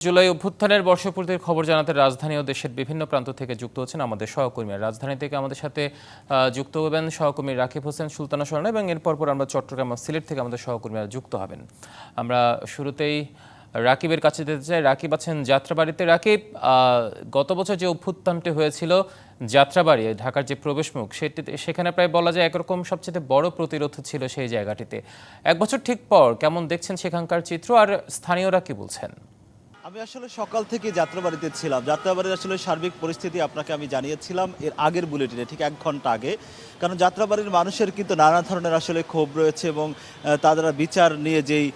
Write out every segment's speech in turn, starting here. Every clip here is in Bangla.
জুলাই অভ্যুত্থানের বর্ষপূর্তির খবর জানাতে রাজধানী ও দেশের বিভিন্ন প্রান্ত থেকে যুক্ত হচ্ছেন আমাদের সহকর্মীরা। রাজধানী থেকে আমাদের সাথে যুক্ত হবেন সহকর্মী রাকিব হোসেন, সুলতানা স্বর্ণ এবং এরপর পর আমরা চট্টগ্রাম সিলেট থেকে আমাদের সহকর্মীরা যুক্ত হবেন। আমরা শুরুতেই রাকিবের কাছে যেতে চাই। রাকিব আছেন যাত্রাবাড়িতে। রাকিব গত বছর যে অভ্যুত্থানটি হয়েছিল, যাত্রাবাড়ি ঢাকার যে প্রবেশমুখ, সেটি, সেখানে প্রায় বলা যায় একরকম সবচেয়ে বড় প্রতিরোধ ছিল সেই জায়গাটিতে। এক বছর ঠিক পর কেমন দেখছেন সেখানকার চিত্র আর স্থানীয়রা কি বলছেন? আমি আসলে সকাল থেকে যাত্রাবাড়িতে ছিলাম। যাত্রাবাড়ির আসলে সার্বিক পরিস্থিতি আপনাকে আমি জানিয়েছিলাম এর আগের বুলেটিনে, ঠিক এক ঘণ্টা আগে। কারণ যাত্রাবাড়ির মানুষের কিন্তু নানা ধরনের আসলে ক্ষোভ রয়েছে এবং তারা বিচার নিয়ে যেই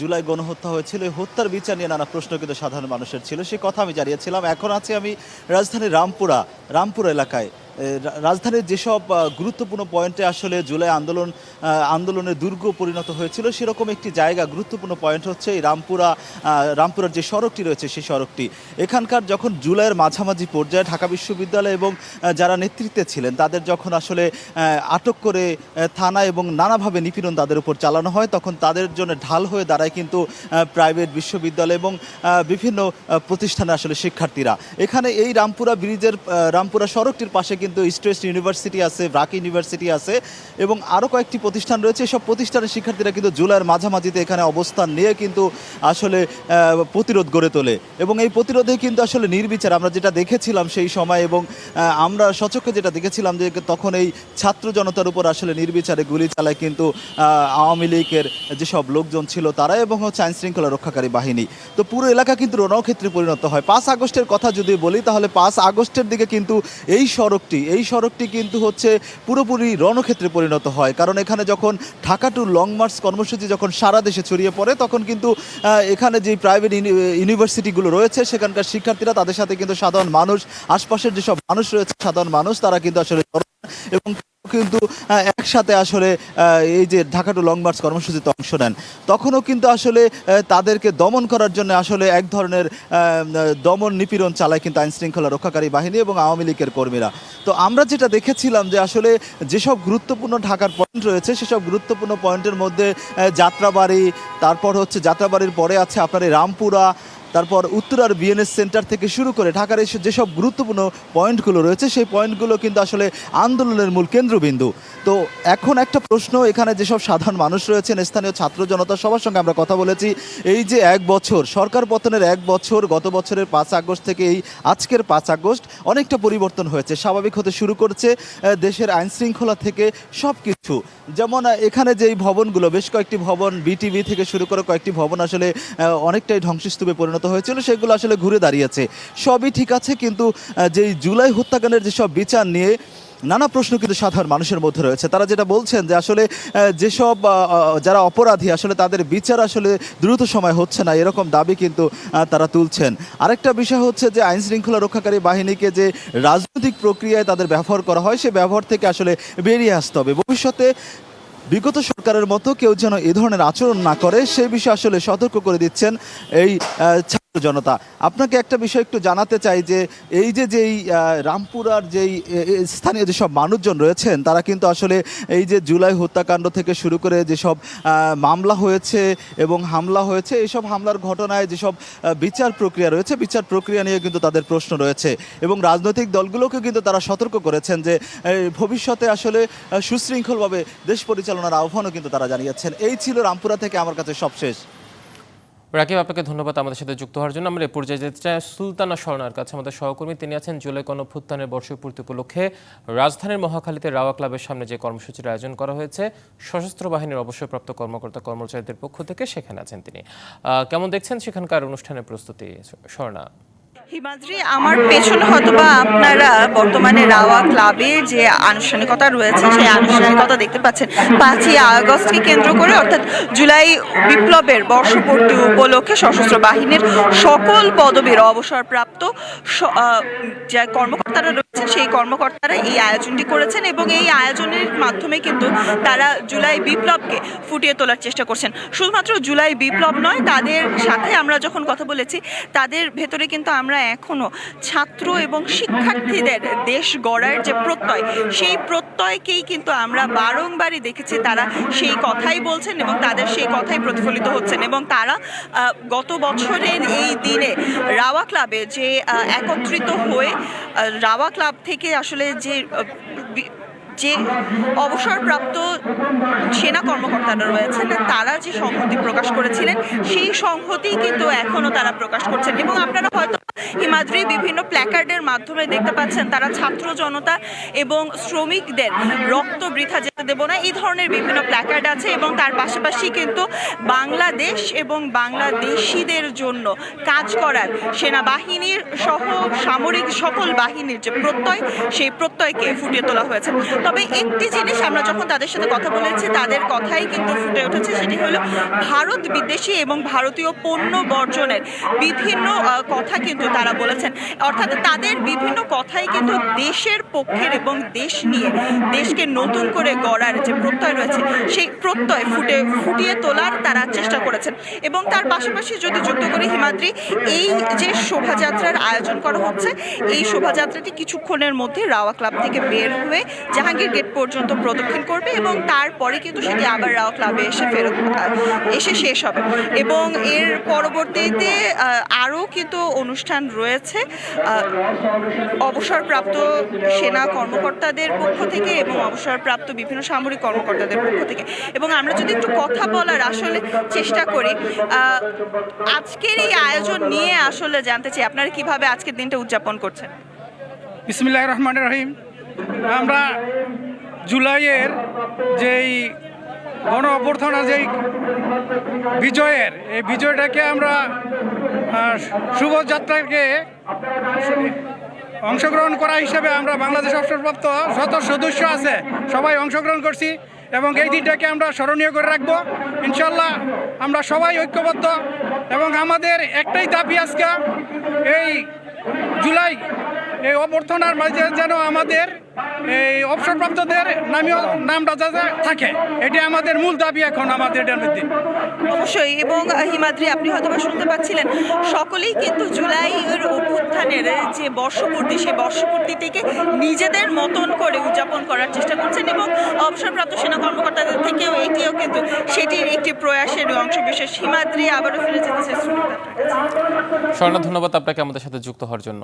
জুলাই গণহত্যা হয়েছিল হত্যার বিচার নিয়ে নানা প্রশ্ন কিন্তু সাধারণ মানুষের ছিল। সে কথা আমি জানিয়েছিলাম। এখন আছে আমি রাজধানীর রামপুরা, রামপুর এলাকায়। রাজধানীর যেসব গুরুত্বপূর্ণ পয়েন্টে আসলে জুলাই আন্দোলন আন্দোলনের দুর্গ পরিণত হয়েছিল, সেরকম একটি জায়গা, গুরুত্বপূর্ণ পয়েন্ট হচ্ছে এই রামপুরা রামপুরার যে সড়কটি রয়েছে সেই সড়কটি। এখানকার যখন জুলাইয়ের মাঝামাঝি পর্যায়ে ঢাকা বিশ্ববিদ্যালয় এবং যারা নেতৃত্বে ছিলেন, তাদের যখন আসলে আটক করে থানা এবং নানাভাবে নিপীড়ন তাদের উপর চালানো হয়, তখন তাদের জন্য ঢাল হয়ে দাঁড়ায় কিন্তু প্রাইভেট বিশ্ববিদ্যালয় এবং বিভিন্ন প্রতিষ্ঠানে আসলে শিক্ষার্থীরা। এখানে এই রামপুরা ব্রিজের রামপুরা সড়কটির পাশে কিন্তু ইস্ট ওয়েস্ট ইউনিভার্সিটি আছে, ব্রাক ইউনিভার্সিটি আছে এবং আরও কয়েকটি প্রতিষ্ঠান রয়েছে। সব প্রতিষ্ঠানের শিক্ষার্থীরা কিন্তু জুলাইয়ের মাঝামাঝিতে এখানে অবস্থান নিয়ে কিন্তু আসলে প্রতিরোধ গড়ে তোলে। এবং এই প্রতিরোধে কিন্তু আসলে নির্বিচার। আমরা যেটা দেখেছিলাম সেই সময় এবং আমরা সচক্ষে যেটা দেখেছিলাম যে তখন এই ছাত্র জনতার উপর আসলে নির্বিচারে গুলি চালায় কিন্তু আওয়ামী লীগের যেসব লোকজন ছিল তারা এবং হচ্ছে আইন শৃঙ্খলা রক্ষাকারী বাহিনী। তো পুরো এলাকা কিন্তু রণক্ষেত্রে পরিণত হয়। পাঁচ আগস্টের কথা যদি বলি, তাহলে পাঁচ আগস্টের দিকে কিন্তু এই সড়কটি এই সড়কটি কিন্তু হচ্ছে পুরোপুরি রণক্ষেত্রে পরিণত হয়। কারণ এখানে যখন ঢাকা টু লং মার্চ কর্মসূচি যখন সারা দেশে ছড়িয়ে পড়ে, তখন কিন্তু এখানে যে প্রাইভেট ইউনিভার্সিটিগুলো রয়েছে, সেখানকার শিক্ষার্থীরা তাদের সাথে কিন্তু সাধারণ মানুষ, আশপাশের যেসব মানুষ রয়েছে, সাধারণ মানুষ, তারা কিন্তু আসলে এবং কিন্তু একসাথে আসলে এই যে ঢাকা টু লং মার্চ কর্মসূচিতে অংশ নেন, তখনও কিন্তু আসলে তাদেরকে দমন করার জন্য আসলে এক ধরনের দমন নিপীড়ন চালায় কিন্তু আইন শৃঙ্খলা রক্ষাকারী বাহিনী এবং আওয়ামী লীগের কর্মীরা। তো আমরা যেটা দেখেছিলাম যে আসলে, যেসব গুরুত্বপূর্ণ ঢাকার পয়েন্ট রয়েছে, সেসব গুরুত্বপূর্ণ পয়েন্টের মধ্যে যাত্রাবাড়ি, তারপর হচ্ছে যাত্রাবাড়ির পরে আছে আপনার এই রামপুরা তারপর উত্তরার বিএনএস সেন্টার থেকে শুরু করে ঢাকার এসে যেসব গুরুত্বপূর্ণ পয়েন্টগুলো রয়েছে, সেই পয়েন্টগুলো কিন্তু আসলে আন্দোলনের মূল কেন্দ্রবিন্দু। তো এখন একটা প্রশ্ন, এখানে যেসব সাধারণ মানুষ রয়েছেন, স্থানীয় ছাত্র জনতা সবার সঙ্গে আমরা কথা বলেছি। এই যে এক বছর, সরকার পতনের এক বছর, গত বছরের পাঁচ আগস্ট থেকে এই আজকের পাঁচ আগস্ট অনেকটা পরিবর্তন হয়েছে, স্বাভাবিক হতে শুরু করছে দেশের আইন শৃঙ্খলা থেকে সব কিছু যেমন এখানে যেই ভবনগুলো, বেশ কয়েকটি ভবন, বিটিভি থেকে শুরু করে কয়েকটি ভবন আসলে অনেকটাই ধ্বংসস্তূপে পরিণত হয়েছিল, সেগুলো আসলে ঘুরে দাঁড়িয়েছে। সবই ঠিক আছে, কিন্তু যেই জুলাই হত্যাকাণ্ডের যেসব বিচার নিয়ে নানা প্রশ্ন কিন্তু সাধারণ মানুষের মধ্যে রয়েছে। তারা যেটা বলছেন যে আসলে যেসব যারা অপরাধী, আসলে তাদের বিচার আসলে দ্রুত সময় হচ্ছে না, এরকম দাবি কিন্তু তারা তুলছেন। আরেকটা বিষয় হচ্ছে যে আইন শৃঙ্খলা রক্ষাকারী বাহিনীকে যে রাজনৈতিক প্রক্রিয়ায় তাদের ব্যবহার করা হয়, সে ব্যবহার থেকে আসলে বেরিয়ে আসতে হবে। ভবিষ্যতে বিগত সরকারের মতো কেউ যেন এ ধরনের আচরণ না করে, সেই বিষয়ে আসলে সতর্ক করে দিচ্ছেন এই জনতা। আপনাকে একটা বিষয় একটু জানাতে চাই যে, এই যে যেই রামপুরার যেই স্থানীয় যেসব মানুষজন রয়েছেন, তারা কিন্তু আসলে এই যে জুলাই হত্যাকাণ্ড থেকে শুরু করে যেসব মামলা হয়েছে এবং হামলা হয়েছে এইসব হামলার ঘটনায় যেসব বিচার প্রক্রিয়া রয়েছে, বিচার প্রক্রিয়া নিয়ে কিন্তু তাদের প্রশ্ন রয়েছে। এবং রাজনৈতিক দলগুলোকে কিন্তু তারা সতর্ক করেছেন যে ভবিষ্যতে আসলে সুশৃঙ্খলভাবে দেশ পরিচালনার আহ্বানও কিন্তু তারা জানিয়েছেন। এই ছিল রামপুরা থেকে আমার কাছে সবশেষ। রাকিব, আপনাকে ধন্যবাদ আমাদের সাথে যুক্ত হওয়ার জন্য। আমরা এ পর্যায়ে যেতে চাই সুলতানা স্বর্ণার কাছে। আমাদের সহকর্মী, তিনি আছেন জুলাই গণভ্যুত্থানের বর্ষপূর্তি উপলক্ষে রাজধানীর মহাখালীতে রাওয়া ক্লাবের সামনে যে কর্মসূচির আয়োজন করা হয়েছে, সশস্ত্র বাহিনীর অবসরপ্রাপ্ত কর্মকর্তা, কর্মচারীদের পক্ষ থেকে সেখানে আছেন তিনি। কেমন দেখছেন সেখানকার অনুষ্ঠানের প্রস্তুতি, স্বর্ণা? হিমাদ্রি, আমার পেছনে হয়তোবা আপনারা বর্তমানে রাওয়া ক্লাবের যে আনুষ্ঠানিকতা রয়েছে, সেই আনুষ্ঠানিকতা দেখতে পাচ্ছেন। পাঁচই আগস্টকে কেন্দ্র করে, অর্থাৎ জুলাই বিপ্লবের বর্ষপূর্তি উপলক্ষে সশস্ত্র বাহিনীর সকল পদবীর অবসরপ্রাপ্ত যে কর্মকর্তারা রয়েছেন, সেই কর্মকর্তারা এই আয়োজনটি করেছেন এবং এই আয়োজনের মাধ্যমে কিন্তু তারা জুলাই বিপ্লবকে ফুটিয়ে তোলার চেষ্টা করছেন। শুধুমাত্র জুলাই বিপ্লব নয়, তাদের সাথে আমরা যখন কথা বলেছি, তাদের ভেতরে কিন্তু আমরা এখনও ছাত্র এবং শিক্ষার্থীদের দেশ গড়ার যে প্রত্যয়, সেই প্রত্যয়কেই কিন্তু আমরা বারংবারই দেখেছি তারা সেই কথাই বলছেন এবং তাদের সেই কথাই প্রতিফলিত হচ্ছেন এবং তারা গত বছরের এই দিনে রাওয়া ক্লাবে যে একত্রিত হয়ে রাওয়া ক্লাব থেকে আসলে যে যে অবসরপ্রাপ্ত সেনা কর্মকর্তারা রয়েছেন, তারা যে সংহতি প্রকাশ করেছিলেন, সেই সংহতি কিন্তু এখনও তারা প্রকাশ করছেন এবং আপনারা হয়তো হিমাদ্রি বিভিন্ন প্ল্যাকার্ডের মাধ্যমে দেখতে পাচ্ছেন তারা ছাত্র জনতা এবং শ্রমিকদের রক্ত বৃথা যেতে দেব না। এই ধরনের বিভিন্ন প্ল্যাকার্ড আছে এবং তার পাশাপাশি কিন্তু বাংলাদেশ এবং বাংলাদেশিদের জন্য কাজ করার সেনাবাহিনীর সহ সামরিক সকল বাহিনীর যে প্রত্যয়, সেই প্রত্যয়কে ফুটিয়ে তোলা হয়েছে। তবে একটি জিনিস আমরা যখন তাদের সাথে কথা বলেছি, তাদের কথাই কিন্তু ফুটে উঠেছে, সেটি হলো ভারত বিদেশি এবং ভারতীয় পণ্য বর্জনের বিভিন্ন কথা কিন্তু তারা বলেছেন। অর্থাৎ তাদের বিভিন্ন কথাই কিন্তু দেশের পক্ষের এবং দেশ নিয়ে, দেশকে নতুন করে গড়ার যে প্রত্যয় রয়েছে, সেই প্রত্যয় ফুটে, ফুটিয়ে তোলার তারা চেষ্টা করেছেন। এবং তার পাশাপাশি যদি যুক্ত করে, হিমাদ্রি, এই যে শোভাযাত্রার আয়োজন করা হচ্ছে, এই শোভাযাত্রাটি কিছুক্ষণের মধ্যে রাওয়া ক্লাব থেকে বের হয়ে জাহাঙ্গীর গেট পর্যন্ত প্রদক্ষিণ করবে এবং তারপরে কিন্তু সেটি আবার রাওয়া ক্লাবে এসে ফেরত, এসে শেষ হবে। এবং এর পরবর্তীতে আরও কিন্তু অনুষ্ঠান রয়েছে। অবসরপ্রাপ্ত সেনা কর্মকর্তাদের পক্ষ থেকে এবং অবসরপ্রাপ্ত বিভিন্ন সামরিক কর্মকর্তাদের পক্ষ থেকে। এবং আমরা যদি একটু কথা বলার আসলে চেষ্টা করি আজকের এই আয়োজন নিয়ে আসলে জানতে চাই, আপনারা কীভাবে আজকের দিনটা উদযাপন করছেন? বিসমিল্লাহ রহমান রহিম। আমরা জুলাইয়ের যেই গণ অভ্যর্থনা যেই বিজয়ের, এই বিজয়টাকে আমরা শুভযাত্রাকে অংশগ্রহণ করা হিসেবে আমরা বাংলাদেশ অবসরপ্রাপ্ত যত সদস্য আছে, সবাই অংশগ্রহণ করছি এবং এই দিনটাকে আমরা স্মরণীয় করে রাখব। ইনশাল্লাহ আমরা সবাই ঐক্যবদ্ধ এবং আমাদের একটাই দাবি আজকে, এই জুলাই, এই অভ্যর্থনার মাঝে যেন আমাদের এই অবসরপ্রাপ্তদের নামীয় নামটা যাতে থাকে এটি আমাদের মূল দাবি এখন আমাদের এটার মধ্যে অবশ্যই এবং হিমাদ্রি আপনি হয়তো বা শুনতে পাচ্ছিলেন সকলেই কিন্তু জুলাইয়ের অভ্যুত্থানের যে বর্ষপূর্তি সেই বর্ষপূর্তিটিকে নিজেদের মতন করে উদযাপন করার চেষ্টা করছেন এবং অবসরপ্রাপ্ত সেনা কর্মকর্তাদের থেকেও এটিও কিন্তু সেটির একটি প্রয়াসের অংশ বিশেষ হিমাদ্রি আবারও ফিরে যেতে চাই স্বর্ণ ধন্যবাদ আপনাকে আমাদের সাথে যুক্ত হওয়ার জন্য।